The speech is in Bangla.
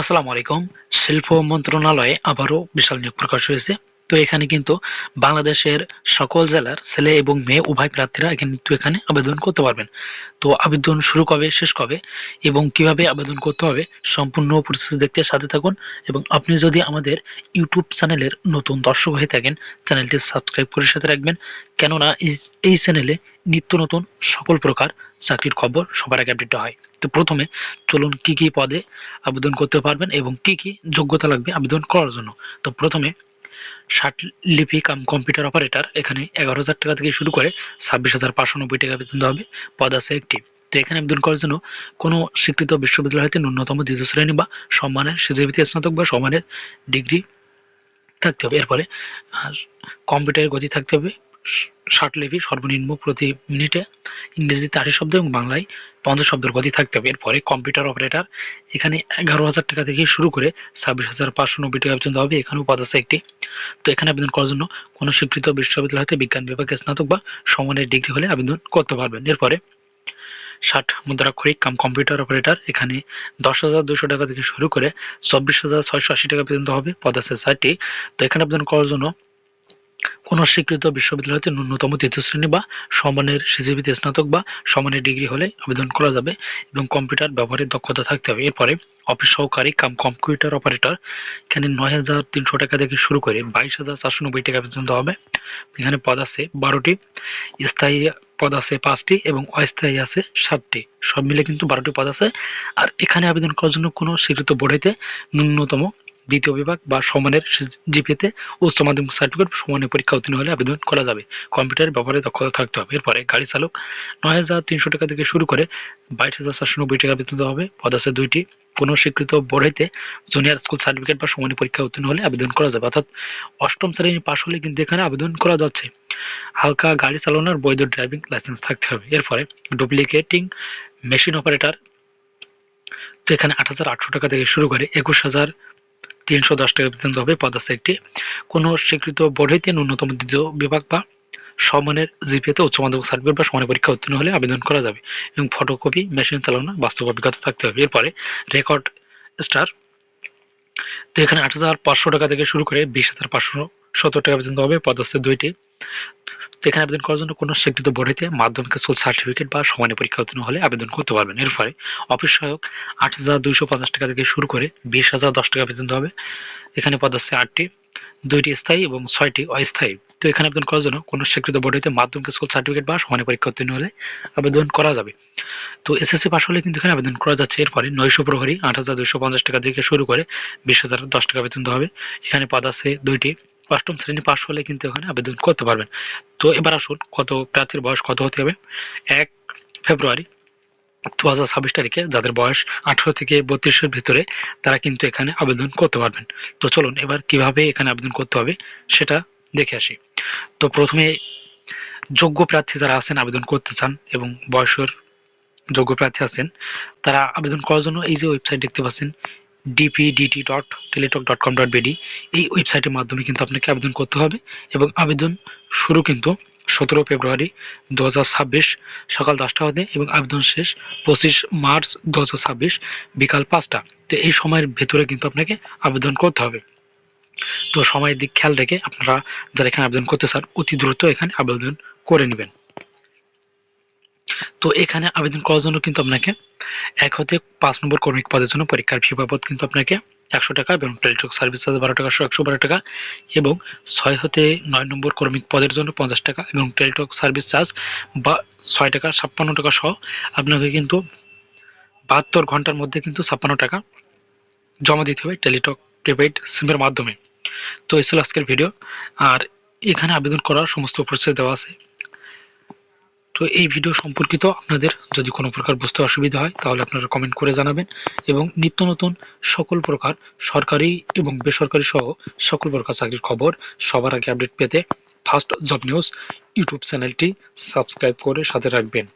আসসালামু আলাইকুম। শিল্প মন্ত্রণালয়ে আবারও বিশাল নিয়োগ প্রকাশ হয়েছে। তো এখানে কিন্তু বাংলাদেশের সকল জেলার ছেলে এবং মেয়ে উভয় প্রার্থীরা এখানে কিন্তু এখানে আবেদন করতে পারবেন। তো আবেদন শুরু কবে, শেষ কবে এবং কীভাবে আবেদন করতে হবে সম্পূর্ণ প্রসেস দেখতে সাথে থাকুন এবং আপনি যদি আমাদের ইউটিউব চ্যানেলের নতুন দর্শক হয়ে থাকেন, চ্যানেলটি সাবস্ক্রাইব করে সাথে রাখবেন। কেননা এই চ্যানেলে নিত্য নতুন সকল প্রকার চাকরির খবর, সবার আগে আপডেট হয়। তো প্রথমে চলুন কি কি পদে আবেদন করতে পারবেন এবং কি কি যোগ্যতা লাগবে আবেদন করার জন্য। তো প্রথমে লিপি কাম কম্পিউটার অপারেটর এখানে এগারো হাজার টাকা থেকে শুরু করে ছাব্বিশ হাজার পাঁচশো নব্বই টাকা দেওয়া হবে, পদ আছে একটি। তো এখানে আবেদন করার জন্য কোনো স্বীকৃত বিশ্ববিদ্যালয় হতে ন্যূনতম দ্বিতীয় শ্রেণি বা সম্মানের সিজিবিতে স্নাতক বা সম্মানের ডিগ্রি থাকতে হবে। এরপরে কম্পিউটারের গতি থাকতে হবে ষাট লিপি সর্বনিম্ন প্রতি মিনিটে ইংরেজিতে আশি শব্দ এবং বাংলায় পঞ্চাশ শব্দের গতি থাকতে হবে। এরপরে কম্পিউটার অপারেটর, এখানে এগারো হাজার টাকা থেকে শুরু করে ছাব্বিশ হাজার পাঁচশো নব্বই টাকা পর্যন্ত হবে। এখানেও পদ আছে একটি। তো এখানে আবেদন করার জন্য কোনো স্বীকৃত বিশ্ববিদ্যালয় হতে বিজ্ঞান বিভাগে স্নাতক বা সমানের ডিগ্রি হলে আবেদন করতে পারবেন। এরপরে ষাট মুদ্রাক্ষরিক কাম কম্পিউটার অপারেটর, এখানে দশ হাজার দুশো টাকা থেকে শুরু করে চব্বিশ হাজার ছয়শো আশি টাকা পর্যন্ত হবে পদ আছে ষাটটি তো এখানে আবেদন করার জন্য কোনো স্বীকৃত বিশ্ববিদ্যালয় হতে ন্যূনতম তৃতীয় শ্রেণি বা সমানের সিজিবিতে স্নাতক বা সমানের ডিগ্রি হলে আবেদন করা যাবে এবং কম্পিউটার ব্যবহারের দক্ষতা থাকতে হবে। এরপরে অফিস সহকারী কাম কম্পিউটার অপারেটর, এখানে নয় হাজার তিনশো টাকা থেকে শুরু করে বাইশ হাজার চারশো নব্বই টাকা পর্যন্ত হবে। এখানে পদ আছে বারোটি, স্থায়ী পদ আছে পাঁচটি এবং অস্থায়ী আছে সাতটি। সব মিলে কিন্তু বারোটি পদ আছে। আর এখানে আবেদন করার জন্য কোনো স্বীকৃত বোর্ড হইতে ন্যূনতম দ্বিতীয় বিভাগ বা সমানের জিপিতে উচ্চ মাধ্যমিক সার্টিফিকেট সমানের পরীক্ষা উত্তীর্ণ হলে আবেদন করা যাবে। কম্পিউটার ব্যবহারে দক্ষতা থাকতে হবে। এরপরে গাড়ি চালক নয় হাজার তিনশো টাকা থেকে শুরু করে বাইশ হাজার চারশো নব্বই টাকা বেতন দেওয়া হবে। পদ দুইটি কোনো স্বীকৃত বোর্ড জুনিয়র স্কুল সার্টিফিকেট বা সমানের পরীক্ষা উত্তীর্ণ হলে আবেদন করা যাবে। অর্থাৎ অষ্টম শ্রেণি পাশ হলে কিন্তু এখানে আবেদন করা যাচ্ছে। হালকা গাড়ি চালানোর বৈধ ড্রাইভিং লাইসেন্স থাকতে হবে। এরপরে ডুপ্লিকেটিং মেশিন অপারেটর। তো এখানে আট হাজার আটশো টাকা থেকে শুরু করে একুশ হাজার তিনশো দশ টাকা পর্যন্ত হবে পদ একটি কোনো স্বীকৃত বোর্ড ন্যূনতম দ্বিতীয় বিভাগ বা সমানের জিপিএতে উচ্চ মাধ্যমিক সার্টিফিকেট বা সমানের পরীক্ষা উত্তীর্ণ হলে আবেদন করা যাবে এবং ফটোকপি, মেশিন চালানো, বাস্তব অভিজ্ঞতা থাকতে হবে। এরপরে রেকর্ড স্টার। তো এখানে আট হাজার পাঁচশো টাকা থেকে শুরু করে বিশ হাজার পাঁচশো সত্তর টাকা পর্যন্ত হবে। পদস্থের দুইটি এখানে আবেদন করার জন্য কোনো স্বীকৃত বোর্ড হইতে মাধ্যমিক স্কুল সার্টিফিকেট বা সমানের পরীক্ষা উত্তীর্ণ হলে আবেদন করতে পারবেন। এরপরে অফিস সহায়ক আট হাজার দুইশো পঞ্চাশ টাকা থেকে শুরু করে বিশ হাজার দশ টাকা পর্যন্ত হবে। এখানে পদ আটটি, দুইটি স্থায়ী এবং ছয়টি অস্থায়ী। তো এখানে আবেদন করার জন্য কোনো স্বীকৃত বোর্ড হইতে মাধ্যমিক স্কুল সার্টিফিকেট বা সমানের পরীক্ষা উত্তীর্ণ হলে আবেদন করা যাবে। তো এসএসসি পাশ হলে কিন্তু এখানে আবেদন করা যাচ্ছে। এরপরে নয়শো প্রহরী আট হাজার দুইশো পঞ্চাশ টাকা থেকে শুরু করে বিশ হাজার দশ টাকা পর্যন্ত হবে। এখানে পদ আছে দুইটি অষ্টম শ্রেণি পাশ হলে কিন্তু এখানে আবেদন করতে পারবেন। তো এবার আসুন, কত প্রার্থীর বয়স কত হতে হবে? এক ফেব্রুয়ারি দু হাজার ছাব্বিশ তারিখে যাদের বয়স আঠারো থেকে বত্রিশের ভিতরে, তারা কিন্তু এখানে আবেদন করতে পারবেন। তো চলুন, এবার কীভাবে এখানে আবেদন করতে হবে সেটা দেখে আসি। তো প্রথমে যোগ্য প্রার্থী যারা আছেন আবেদন করতে চান এবং বয়সের যোগ্য প্রার্থী আছেন, তারা আবেদন করার জন্য এই যে ওয়েবসাইট দেখতে পাচ্ছেন DPDT dot Teletalk dot com dot BD এই ওয়েবসাইটের মাধ্যমে কিন্তু আপনাকে আবেদন করতে হবে এবং আবেদন শুরু কিন্তু সতেরো ফেব্রুয়ারি দু হাজার ছাব্বিশ সকাল দশটা হতে এবং আবেদন শেষ পঁচিশ মার্চ দু হাজার ছাব্বিশ বিকাল পাঁচটা। তো এই সময়ের ভেতরে কিন্তু আপনাকে আবেদন করতে হবে। তো সময়ের দিক খেয়াল রেখে আপনারা যারা এখানে আবেদন করতে চান, অতি দ্রুত এখানে আবেদন করে নেবেন। তো এখানে আবেদন করার জন্য কিন্তু আপনাকে এক হতে পাঁচ নম্বর কর্মিক পদের জন্য পরীক্ষার ফি বাবদ কিন্তু আপনাকে একশো টাকা এবং টেলিটক সার্ভিস চার্জ বারো টাকা, একশো বারো টাকা এবং ছয় হতে নয় নম্বর কর্মিক পদের জন্য পঞ্চাশ টাকা এবং টেলিটক সার্ভিস চার্জ বা ছয় টাকা, ছাপ্পান্ন টাকা সহ আপনাকে কিন্তু বাহাত্তর ঘণ্টার মধ্যে কিন্তু ছাপ্পান্ন টাকা জমা দিতে হবে টেলিটক প্রিপেইড সিমের মাধ্যমে। তো ছিল আজকের ভিডিও আর এখানে আবেদন করার সমস্ত প্রসেস দেওয়া আছে। তো এই ভিডিও সম্পর্কিত আপনাদের যদি কোনো প্রকার বুঝতে অসুবিধা হয়, তাহলে আপনারা কমেন্ট করে জানাবেন এবং নিত্য নতুন সকল প্রকার সরকারি এবং বেসরকারি সহ সকল প্রকার চাকরির খবর সবার আগে আপডেট পেতে ফার্স্ট জব নিউজ ইউটিউব চ্যানেলটি সাবস্ক্রাইব করে সাথে রাখবেন।